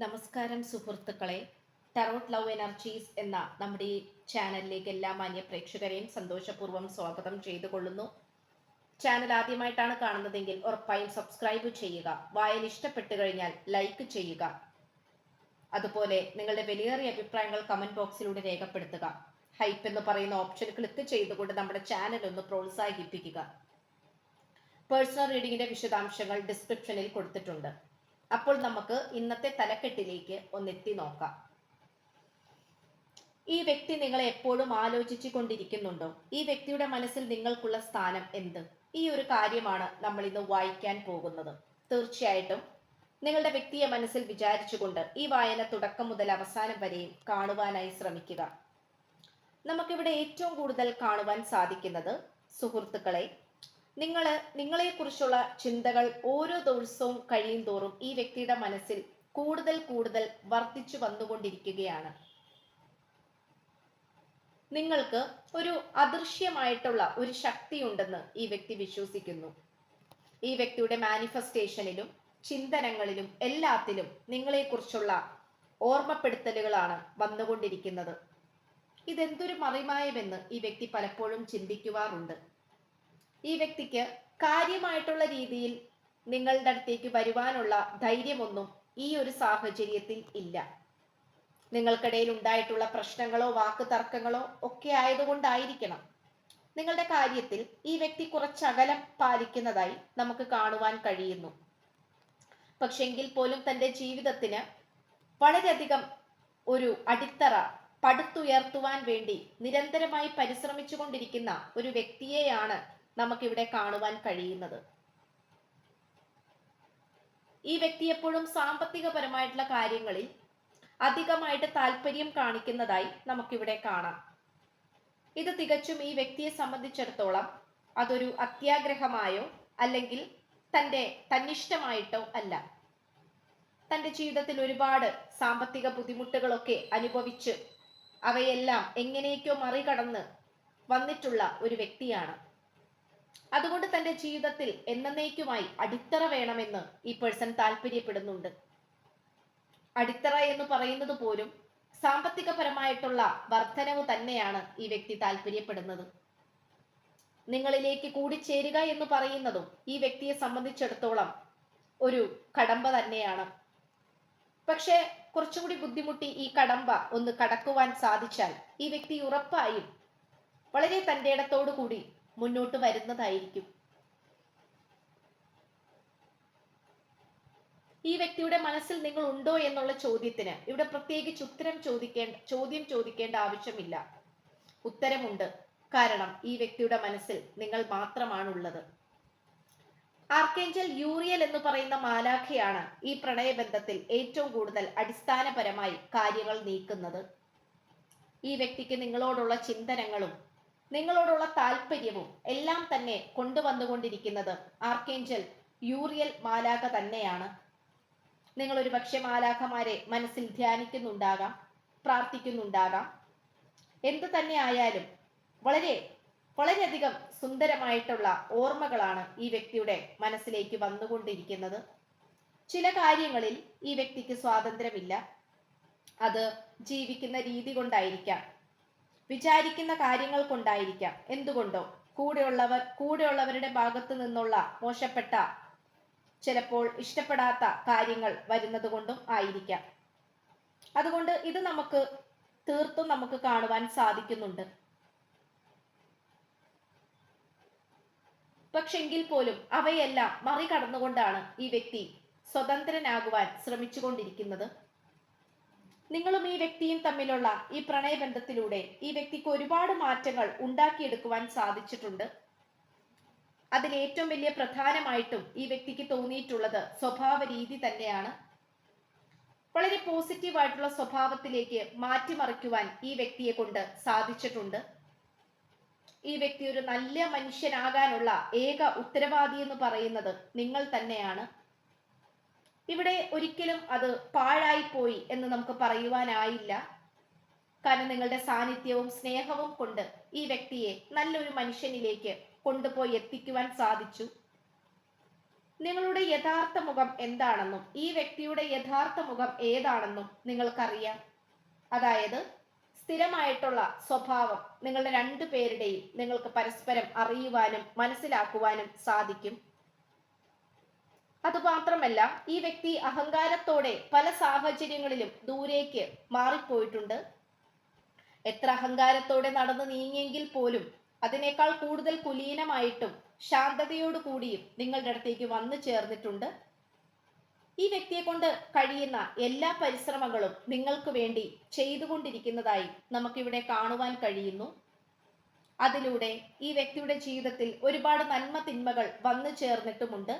നമസ്കാരം സുഹൃത്തുക്കളെ. Tarot love energies എന്ന നമ്മുടെ ഈ ചാനലിലേക്ക് എല്ലാ മാന്യ പ്രേക്ഷകരെയും സന്തോഷപൂർവം സ്വാഗതം ചെയ്തുകൊള്ളുന്നു. ചാനൽ ആദ്യമായിട്ടാണ് കാണുന്നതെങ്കിൽ ഉറപ്പായും സബ്സ്ക്രൈബ് ചെയ്യുക. വായന ഇഷ്ടപ്പെട്ടു കഴിഞ്ഞാൽ ലൈക്ക് ചെയ്യുക. അതുപോലെ നിങ്ങളുടെ വിലയേറിയ അഭിപ്രായങ്ങൾ കമന്റ് ബോക്സിലൂടെ രേഖപ്പെടുത്തുക. ഹൈപ്പ് എന്ന് പറയുന്ന ഓപ്ഷൻ ക്ലിക്ക് ചെയ്തുകൊണ്ട് നമ്മുടെ ചാനൽ ഒന്ന് പ്രോത്സാഹിപ്പിക്കുക. പേഴ്സണൽ റീഡിങ്ങിന്റെ വിശദാംശങ്ങൾ ഡിസ്ക്രിപ്ഷനിൽ കൊടുത്തിട്ടുണ്ട്. അപ്പോൾ നമുക്ക് ഇന്നത്തെ തലക്കെട്ടിലേക്ക് ഒന്നെത്തി നോക്കാം. ഈ വ്യക്തി നിങ്ങളെ എപ്പോഴും ആലോചിച്ചു കൊണ്ടിരിക്കുന്നുണ്ടോ? ഈ വ്യക്തിയുടെ മനസ്സിൽ നിങ്ങൾക്കുള്ള സ്ഥാനം എന്ത്? ഈ ഒരു കാര്യമാണ് നമ്മൾ ഇന്ന് വായിക്കാൻ പോകുന്നത്. തീർച്ചയായിട്ടും നിങ്ങളുടെ വ്യക്തിയെ മനസ്സിൽ വിചാരിച്ചുകൊണ്ട് ഈ വായന തുടക്കം മുതൽ അവസാനം വരെയും കാണുവാനായി ശ്രമിക്കുക. നമുക്കിവിടെ ഏറ്റവും കൂടുതൽ കാണുവാൻ സാധിക്കുന്നത് സുഹൃത്തുക്കളെ നിങ്ങൾ നിങ്ങളെക്കുറിച്ചുള്ള ചിന്തകൾ ഓരോ ദിവസവും കഴിയും തോറും ഈ വ്യക്തിയുടെ മനസ്സിൽ കൂടുതൽ കൂടുതൽ വർദ്ധിച്ചു വന്നുകൊണ്ടിരിക്കുകയാണ്. നിങ്ങൾക്ക് ഒരു അദൃശ്യമായിട്ടുള്ള ഒരു ശക്തി ഉണ്ടെന്ന് ഈ വ്യക്തി വിശ്വസിക്കുന്നു. ഈ വ്യക്തിയുടെ മാനിഫെസ്റ്റേഷനിലും ചിന്തനങ്ങളിലും എല്ലാത്തിലും നിങ്ങളെക്കുറിച്ചുള്ള ഓർമ്മപ്പെടുത്തലുകളാണ് വന്നുകൊണ്ടിരിക്കുന്നത്. ഇതെന്തൊരു മറിമായമെന്ന് ഈ വ്യക്തി പലപ്പോഴും ചിന്തിക്കുവാറുണ്ട്. ഈ വ്യക്തിക്ക് കാര്യമായിട്ടുള്ള രീതിയിൽ നിങ്ങളുടെ അടുത്തേക്ക് വരുവാനുള്ള ധൈര്യമൊന്നും ഈ ഒരു സാഹചര്യത്തിൽ ഇല്ല. നിങ്ങൾക്കിടയിൽ ഉണ്ടായിട്ടുള്ള പ്രശ്നങ്ങളോ വാക്ക് തർക്കങ്ങളോ ഒക്കെ ആയതുകൊണ്ടായിരിക്കണം നിങ്ങളുടെ കാര്യത്തിൽ ഈ വ്യക്തി കുറച്ച് അകലം പാലിക്കുന്നതായി നമുക്ക് കാണുവാൻ കഴിയുന്നു. പക്ഷെങ്കിൽ പോലും തന്റെ ജീവിതത്തിന് വളരെയധികം ഒരു അടിത്തറ പടുത്തുയർത്തുവാൻ വേണ്ടി നിരന്തരമായി പരിശ്രമിച്ചുകൊണ്ടിരിക്കുന്ന ഒരു വ്യക്തിയെയാണ് നമുക്കിവിടെ കാണുവാൻ കഴിയുന്നത്. ഈ വ്യക്തി എപ്പോഴും സാമ്പത്തികപരമായിട്ടുള്ള കാര്യങ്ങളിൽ അധികമായിട്ട് താല്പര്യം കാണിക്കുന്നതായി നമുക്കിവിടെ കാണാം. ഇത് തികച്ചും ഈ വ്യക്തിയെ സംബന്ധിച്ചിടത്തോളം അതൊരു അത്യാഗ്രഹമായോ അല്ലെങ്കിൽ തന്റെ തന്നിഷ്ടമായിട്ടോ അല്ല. തന്റെ ജീവിതത്തിൽ ഒരുപാട് സാമ്പത്തിക ബുദ്ധിമുട്ടുകളൊക്കെ അനുഭവിച്ച് അവയെല്ലാം എങ്ങനെയൊക്കെയോ മറികടന്ന് വന്നിട്ടുള്ള ഒരു വ്യക്തിയാണ്. അതുകൊണ്ട് തന്റെ ജീവിതത്തിൽ എന്നേക്കുമായി അടിത്തറ വേണമെന്ന് ഈ പേഴ്സൺ താല്പര്യപ്പെടുന്നുണ്ട്. അടിത്തറ എന്ന് പറയുന്നത് പോലും സാമ്പത്തികപരമായിട്ടുള്ള വർധനവ് തന്നെയാണ് ഈ വ്യക്തി താല്പര്യപ്പെടുന്നത്. നിങ്ങളിലേക്ക് കൂടിച്ചേരുക എന്ന് പറയുന്നതും ഈ വ്യക്തിയെ സംബന്ധിച്ചിടത്തോളം ഒരു കടമ്പ തന്നെയാണ്. പക്ഷേ കുറച്ചുകൂടി ബുദ്ധിമുട്ടി ഈ കടമ്പ ഒന്ന് കടക്കുവാൻ സാധിച്ചാൽ ഈ വ്യക്തി ഉറപ്പായും വളരെ തന്റെ ഇടത്തോടു കൂടി മുന്നോട്ട് വരുന്നതായിരിക്കും. ഈ വ്യക്തിയുടെ മനസ്സിൽ നിങ്ങൾ ഉണ്ടോ എന്നുള്ള ചോദ്യത്തിന് ഇവിടെ പ്രത്യേകിച്ച് ഉത്തരം ചോദിക്കേണ്ട ചോദ്യം ചോദിക്കേണ്ട ആവശ്യമില്ല. ഉത്തരമുണ്ട്. കാരണം ഈ വ്യക്തിയുടെ മനസ്സിൽ നിങ്ങൾ മാത്രമാണുള്ളത്. ആർക്കേഞ്ചൽ യൂറിയൽ എന്ന് പറയുന്ന മാലാഖയാണ് ഈ പ്രണയബന്ധത്തിൽ ഏറ്റവും കൂടുതൽ അടിസ്ഥാനപരമായി കാര്യങ്ങൾ നീക്കുന്നത്. ഈ വ്യക്തിക്ക് നിങ്ങളോടുള്ള ചിന്തനങ്ങളും നിങ്ങളോടുള്ള താല്പര്യവും എല്ലാം തന്നെ കൊണ്ടുവന്നുകൊണ്ടിരിക്കുന്നത് ആർക്കേഞ്ചൽ യൂറിയൽ മാലാഖ തന്നെയാണ്. നിങ്ങൾ ഒരു പക്ഷെ മാലാഖമാരെ മനസ്സിൽ ധ്യാനിക്കുന്നുണ്ടാകാം പ്രാർത്ഥിക്കുന്നുണ്ടാകാം. എന്തു തന്നെ ആയാലും വളരെ വളരെയധികം സുന്ദരമായിട്ടുള്ള ഓർമ്മകളാണ് ഈ വ്യക്തിയുടെ മനസ്സിലേക്ക് വന്നുകൊണ്ടിരിക്കുന്നത്. ചില കാര്യങ്ങളിൽ ഈ വ്യക്തിക്ക് സ്വാതന്ത്ര്യമില്ല. അത് ജീവിക്കുന്ന രീതി കൊണ്ടായിരിക്കാം. വിചാരിക്കുന്ന കാര്യങ്ങൾ കൊണ്ടായിരിക്കാം എന്തുകൊണ്ടോ? കൂടെയുള്ളവർ കൂടെയുള്ളവരുടെ ഭാഗത്തു നിന്നുള്ള മോശപ്പെട്ട ചിലപ്പോൾ ഇഷ്ടപ്പെടാത്ത കാര്യങ്ങൾ വരുന്നത് കൊണ്ടും ആയിരിക്കാം. അതുകൊണ്ട് ഇത് നമുക്ക് തീർത്തും നമുക്ക് കാണുവാൻ സാധിക്കുന്നുണ്ട്. പക്ഷെങ്കിൽ പോലും അവയെല്ലാം മറികടന്നുകൊണ്ടാണ് ഈ വ്യക്തി സ്വതന്ത്രനാകുവാൻ ശ്രമിച്ചുകൊണ്ടിരിക്കുന്നത്. നിങ്ങളും ഈ വ്യക്തിയും തമ്മിലുള്ള ഈ പ്രണയബന്ധത്തിലൂടെ ഈ വ്യക്തിക്ക് ഒരുപാട് മാറ്റങ്ങൾ ഉണ്ടാക്കിയെടുക്കുവാൻ സാധിച്ചിട്ടുണ്ട്. അതിൽ ഏറ്റവും വലിയ പ്രധാനമായിട്ടും ഈ വ്യക്തിക്ക് തോന്നിയിട്ടുള്ളത് സ്വഭാവ രീതി തന്നെയാണ്. വളരെ പോസിറ്റീവായിട്ടുള്ള സ്വഭാവത്തിലേക്ക് മാറ്റിമറിക്കുവാൻ ഈ വ്യക്തിയെ കൊണ്ട് സാധിച്ചിട്ടുണ്ട്. ഈ വ്യക്തി ഒരു നല്ല മനുഷ്യനാകാനുള്ള ഏക ഉത്തരവാദി എന്ന് പറയുന്നത് നിങ്ങൾ തന്നെയാണ്. ഇവിടെ ഒരിക്കലും അത് പാഴായിപ്പോയി എന്ന് നമുക്ക് പറയുവാനായില്ല. കാരണം നിങ്ങളുടെ സാന്നിധ്യവും സ്നേഹവും കൊണ്ട് ഈ വ്യക്തിയെ നല്ലൊരു മനുഷ്യനിലേക്ക് കൊണ്ടുപോയി എത്തിക്കുവാൻ സാധിച്ചു. നിങ്ങളുടെ യഥാർത്ഥ മുഖം എന്താണെന്നും ഈ വ്യക്തിയുടെ യഥാർത്ഥ മുഖം ഏതാണെന്നും നിങ്ങൾക്കറിയാം. അതായത് സ്ഥിരമായിട്ടുള്ള സ്വഭാവം നിങ്ങളുടെ രണ്ടു പേരുടെയും നിങ്ങൾക്ക് പരസ്പരം അറിയുവാനും മനസ്സിലാക്കുവാനും സാധിക്കും. അതുമാത്രമല്ല ഈ വ്യക്തി അഹങ്കാരത്തോടെ പല സാഹചര്യങ്ങളിലും ദൂരേക്ക് മാറിപ്പോയിട്ടുണ്ട്. എത്ര അഹങ്കാരത്തോടെ നടന്നു നീങ്ങിയെങ്കിൽ പോലും അതിനേക്കാൾ കൂടുതൽ കുലീനമായിട്ടും ശാന്തതയോടു കൂടിയും നിങ്ങളുടെ അടുത്തേക്ക് വന്നു ചേർന്നിട്ടുണ്ട്. ഈ വ്യക്തിയെ കൊണ്ട് കഴിയുന്ന എല്ലാ പരിശ്രമങ്ങളും നിങ്ങൾക്ക് വേണ്ടി ചെയ്തുകൊണ്ടിരിക്കുന്നതായി നമുക്കിവിടെ കാണുവാൻ കഴിയുന്നു. അതിലൂടെ ഈ വ്യക്തിയുടെ ജീവിതത്തിൽ ഒരുപാട് നന്മ തിന്മകൾ വന്നു ചേർന്നിട്ടുമുണ്ട്.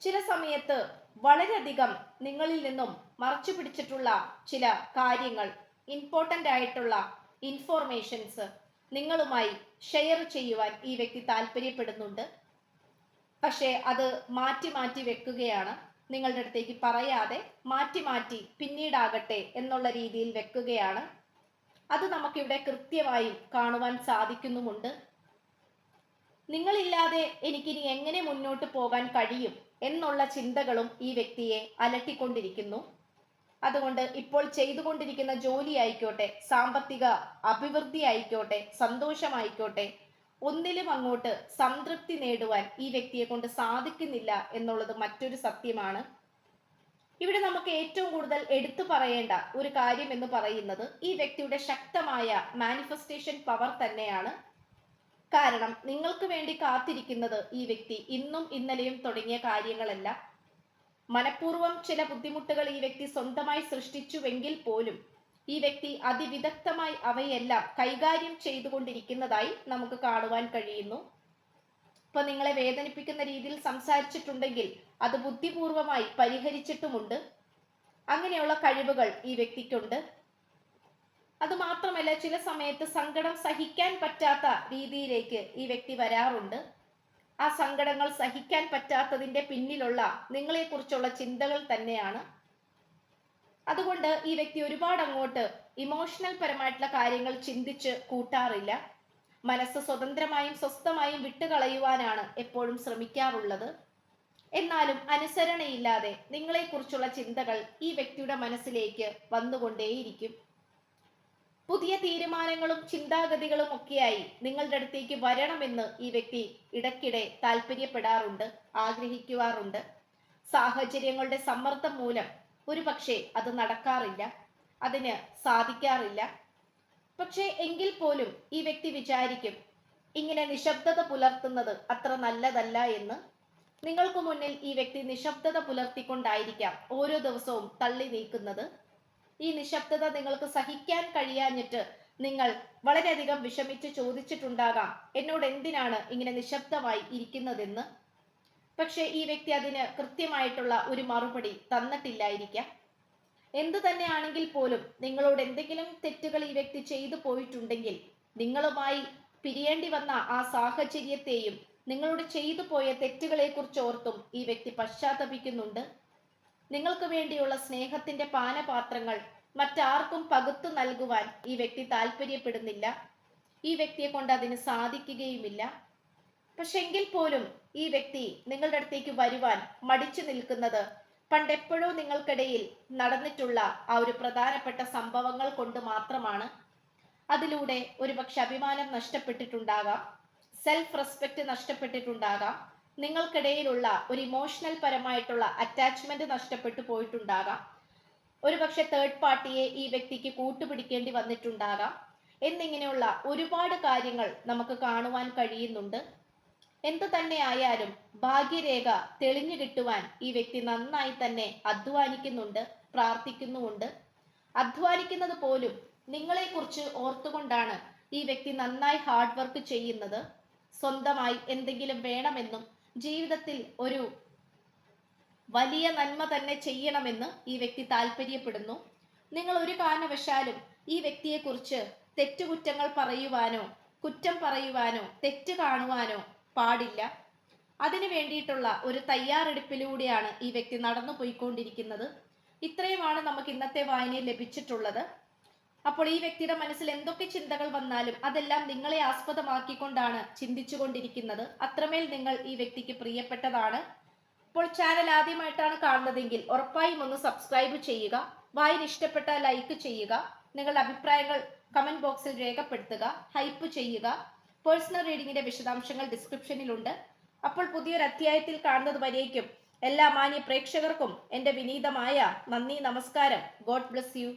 ചില സമയത്ത് വളരെയധികം നിങ്ങളിൽ നിന്നും മറച്ചു പിടിച്ചിട്ടുള്ള ചില കാര്യങ്ങൾ ഇമ്പോർട്ടന്റ് ആയിട്ടുള്ള ഇൻഫോർമേഷൻസ് നിങ്ങളുമായി ഷെയർ ചെയ്യുവാൻ ഈ വ്യക്തി താല്പര്യപ്പെടുന്നുണ്ട്. പക്ഷേ അത് മാറ്റി മാറ്റി വെക്കുകയാണ്. നിങ്ങളുടെ അടുത്തേക്ക് പറയാതെ മാറ്റി മാറ്റി പിന്നീടാകട്ടെ എന്നുള്ള രീതിയിൽ വെക്കുകയാണ്. അത് നമുക്കിവിടെ കൃത്യമായും കാണുവാൻ സാധിക്കുന്നുമുണ്ട്. നിങ്ങളില്ലാതെ എനിക്കിനി എങ്ങനെ മുന്നോട്ട് പോകാൻ കഴിയും എന്നുള്ള ചിന്തകളും ഈ വ്യക്തിയെ അലട്ടിക്കൊണ്ടിരിക്കുന്നു. അതുകൊണ്ട് ഇപ്പോൾ ചെയ്തുകൊണ്ടിരിക്കുന്ന ജോലി ആയിക്കോട്ടെ സാമ്പത്തിക അഭിവൃദ്ധി ആയിക്കോട്ടെ സന്തോഷമായിക്കോട്ടെ ഒന്നിലും അങ്ങോട്ട് സംതൃപ്തി നേടുവാൻ ഈ വ്യക്തിയെ കൊണ്ട് സാധിക്കുന്നില്ല എന്നുള്ളത് മറ്റൊരു സത്യമാണ്. ഇവിടെ നമുക്ക് ഏറ്റവും കൂടുതൽ എടുത്തു പറയേണ്ട ഒരു കാര്യം എന്ന് പറയുന്നത് ഈ വ്യക്തിയുടെ ശക്തമായ മാനിഫെസ്റ്റേഷൻ പവർ തന്നെയാണ് കാരണം നിങ്ങൾക്ക് വേണ്ടി കാത്തിരിക്കുന്നത് ഈ വ്യക്തി ഇന്നും ഇന്നലെയും തുടങ്ങിയ കാര്യങ്ങളല്ല. മനഃപൂർവം ചില ബുദ്ധിമുട്ടുകൾ ഈ വ്യക്തി സ്വന്തമായി സൃഷ്ടിച്ചുവെങ്കിൽ പോലും ഈ വ്യക്തി അതിവിദഗ്ധമായി അവയെല്ലാം കൈകാര്യം ചെയ്തുകൊണ്ടിരിക്കുന്നതായി നമുക്ക് കാണുവാൻ കഴിയുന്നു. ഇപ്പൊ നിങ്ങളെ വേദനിപ്പിക്കുന്ന രീതിയിൽ സംസാരിച്ചിട്ടുണ്ടെങ്കിൽ അത് ബുദ്ധിപൂർവമായി പരിഹരിച്ചിട്ടുമുണ്ട്. അങ്ങനെയുള്ള കഴിവുകൾ ഈ വ്യക്തിക്കുണ്ട്. അത് മാത്രമല്ല ചില സമയത്ത് സങ്കടം സഹിക്കാൻ പറ്റാത്ത രീതിയിലേക്ക് ഈ വ്യക്തി വരാറുണ്ട്. ആ സങ്കടങ്ങൾ സഹിക്കാൻ പറ്റാത്തതിന്റെ പിന്നിലുള്ള നിങ്ങളെക്കുറിച്ചുള്ള ചിന്തകൾ തന്നെയാണ്. അതുകൊണ്ട് ഈ വ്യക്തി ഒരുപാട് അങ്ങോട്ട് ഇമോഷണൽ പരമായിട്ടുള്ള കാര്യങ്ങൾ ചിന്തിച്ച് കൂട്ടാറില്ല. മനസ്സ് സ്വതന്ത്രമായും സ്വസ്ഥമായും വിട്ടുകളയുവാനാണ് എപ്പോഴും ശ്രമിക്കാറുള്ളത്. എന്നാലും അനുസരണയില്ലാതെ നിങ്ങളെക്കുറിച്ചുള്ള ചിന്തകൾ ഈ വ്യക്തിയുടെ മനസ്സിലേക്ക് വന്നുകൊണ്ടേയിരിക്കും. പുതിയ തീരുമാനങ്ങളും ചിന്താഗതികളും ഒക്കെയായി നിങ്ങളുടെ അടുത്തേക്ക് വരണമെന്ന് ഈ വ്യക്തി ഇടയ്ക്കിടെ താല്പര്യപ്പെടാറുണ്ട് ആഗ്രഹിക്കുവാറുണ്ട്. സാഹചര്യങ്ങളുടെ സമ്മർദ്ദം മൂലം ഒരു പക്ഷേ അത് നടക്കാറില്ല അതിന് സാധിക്കാറില്ല. പക്ഷേ എങ്കിൽ പോലും ഈ വ്യക്തി വിചാരിക്കും ഇങ്ങനെ നിശബ്ദത പുലർത്തുന്നത് അത്ര നല്ലതല്ല എന്ന്. നിങ്ങൾക്ക് മുന്നിൽ ഈ വ്യക്തി നിശബ്ദത പുലർത്തിക്കൊണ്ടായിരിക്കാം ഓരോ ദിവസവും തള്ളി നീക്കുന്നത്. ഈ നിശബ്ദത നിങ്ങൾക്ക് സഹിക്കാൻ കഴിയാഞ്ഞിട്ട് നിങ്ങൾ വളരെയധികം വിഷമിച്ച് ചോദിച്ചിട്ടുണ്ടാകാം എന്നോട് എന്തിനാണ് ഇങ്ങനെ നിശബ്ദമായി ഇരിക്കുന്നതെന്ന്. പക്ഷേ ഈ വ്യക്തി അതിന് കൃത്യമായിട്ടുള്ള ഒരു മറുപടി തന്നിട്ടില്ലായിരിക്കാം. എന്തു തന്നെയാണെങ്കിൽ പോലും നിങ്ങളോട് എന്തെങ്കിലും തെറ്റുകൾ ഈ വ്യക്തി ചെയ്തു പോയിട്ടുണ്ടെങ്കിൽ നിങ്ങളുമായി പിരിയേണ്ടി വന്ന ആ സാഹചര്യത്തെയും നിങ്ങളോട് ചെയ്തു പോയ തെറ്റുകളെ കുറിച്ച് ഓർത്തും ഈ വ്യക്തി പശ്ചാത്തപിക്കുന്നുണ്ട്. നിങ്ങൾക്ക് വേണ്ടിയുള്ള സ്നേഹത്തിന്റെ പാനപാത്രങ്ങൾ മറ്റാർക്കും പകുത്തു നൽകുവാൻ ഈ വ്യക്തി താല്പര്യപ്പെടുന്നില്ല ഈ വ്യക്തിയെ കൊണ്ട് അതിന് സാധിക്കുകയുമില്ല. പക്ഷെ എങ്കിൽ പോലും ഈ വ്യക്തി നിങ്ങളുടെ അടുത്തേക്ക് വരുവാൻ മടിച്ചു നിൽക്കുന്നത് പണ്ടെപ്പോഴോ നിങ്ങൾക്കിടയിൽ നടന്നിട്ടുള്ള ആ ഒരു പ്രധാനപ്പെട്ട സംഭവങ്ങൾ കൊണ്ട് മാത്രമാണ്. അതിലൂടെ ഒരുപക്ഷെ അഭിമാനം നഷ്ടപ്പെട്ടിട്ടുണ്ടാകാം സെൽഫ് റെസ്പെക്ട് നഷ്ടപ്പെട്ടിട്ടുണ്ടാകാം നിങ്ങൾക്കിടയിലുള്ള ഒരു ഇമോഷണൽ പരമായിട്ടുള്ള അറ്റാച്ച്മെന്റ് നഷ്ടപ്പെട്ടു പോയിട്ടുണ്ടാകാം. ഒരു പക്ഷെ തേർഡ് പാർട്ടിയെ ഈ വ്യക്തിക്ക് കൂട്ടുപിടിക്കേണ്ടി വന്നിട്ടുണ്ടാകാം. എന്നിങ്ങനെയുള്ള ഒരുപാട് കാര്യങ്ങൾ നമുക്ക് കാണുവാൻ കഴിയുന്നുണ്ട്. എന്തു തന്നെ ആയാലും ഭാഗ്യരേഖ തെളിഞ്ഞു കിട്ടുവാൻ ഈ വ്യക്തി നന്നായി തന്നെ അധ്വാനിക്കുന്നുണ്ട് പ്രാർത്ഥിക്കുന്നുമുണ്ട്. അധ്വാനിക്കുന്നത് പോലും നിങ്ങളെക്കുറിച്ച് ഓർത്തുകൊണ്ടാണ് ഈ വ്യക്തി നന്നായി ഹാർഡ് വർക്ക് ചെയ്യുന്നത്. സ്വന്തമായി എന്തെങ്കിലും വേണമെന്നും ജീവിതത്തിൽ ഒരു വലിയ നന്മ തന്നെ ചെയ്യണമെന്ന് ഈ വ്യക്തി താല്പര്യപ്പെടുന്നു. നിങ്ങൾ ഒരു കാരണവശാലും ഈ വ്യക്തിയെക്കുറിച്ച് തെറ്റുകുറ്റങ്ങൾ പറയുവാനോ കുറ്റം പറയുവാനോ തെറ്റ് കാണുവാനോ പാടില്ല. അതിനു വേണ്ടിയിട്ടുള്ള ഒരു തയ്യാറെടുപ്പിലൂടെയാണ് ഈ വ്യക്തി നടന്നു പോയിക്കൊണ്ടിരിക്കുന്നത് ഇത്രയുമാണ് നമുക്ക് ഇന്നത്തെ വായനയിൽ ലഭിച്ചിട്ടുള്ളത്. അപ്പോൾ ഈ വ്യക്തിയുടെ മനസ്സിൽ എന്തൊക്കെ ചിന്തകൾ വന്നാലും അതെല്ലാം നിങ്ങളെ ആസ്പദമാക്കിക്കൊണ്ടാണ് ചിന്തിച്ചുകൊണ്ടിരിക്കുന്നത്. അത്രമേൽ നിങ്ങൾ ഈ വ്യക്തിക്ക് പ്രിയപ്പെട്ടതാണ്. അപ്പോൾ ചാനൽ ആദ്യമായിട്ടാണ് കാണുന്നതെങ്കിൽ ഉറപ്പായും ഒന്ന് സബ്സ്ക്രൈബ് ചെയ്യുക. വായന ഇഷ്ടപ്പെട്ട ലൈക്ക് ചെയ്യുക. നിങ്ങളുടെ അഭിപ്രായങ്ങൾ കമന്റ് ബോക്സിൽ രേഖപ്പെടുത്തുക. ഹൈപ്പ് ചെയ്യുക. പേഴ്സണൽ റീഡിങ്ങിന്റെ വിശദാംശങ്ങൾ ഡിസ്ക്രിപ്ഷനിലുണ്ട് അപ്പോൾ പുതിയൊരു അധ്യായത്തിൽ കാണുന്നത് വരേക്കും എല്ലാ മാന്യ പ്രേക്ഷകർക്കും എന്റെ വിനീതമായ നന്ദി നമസ്കാരം. God bless you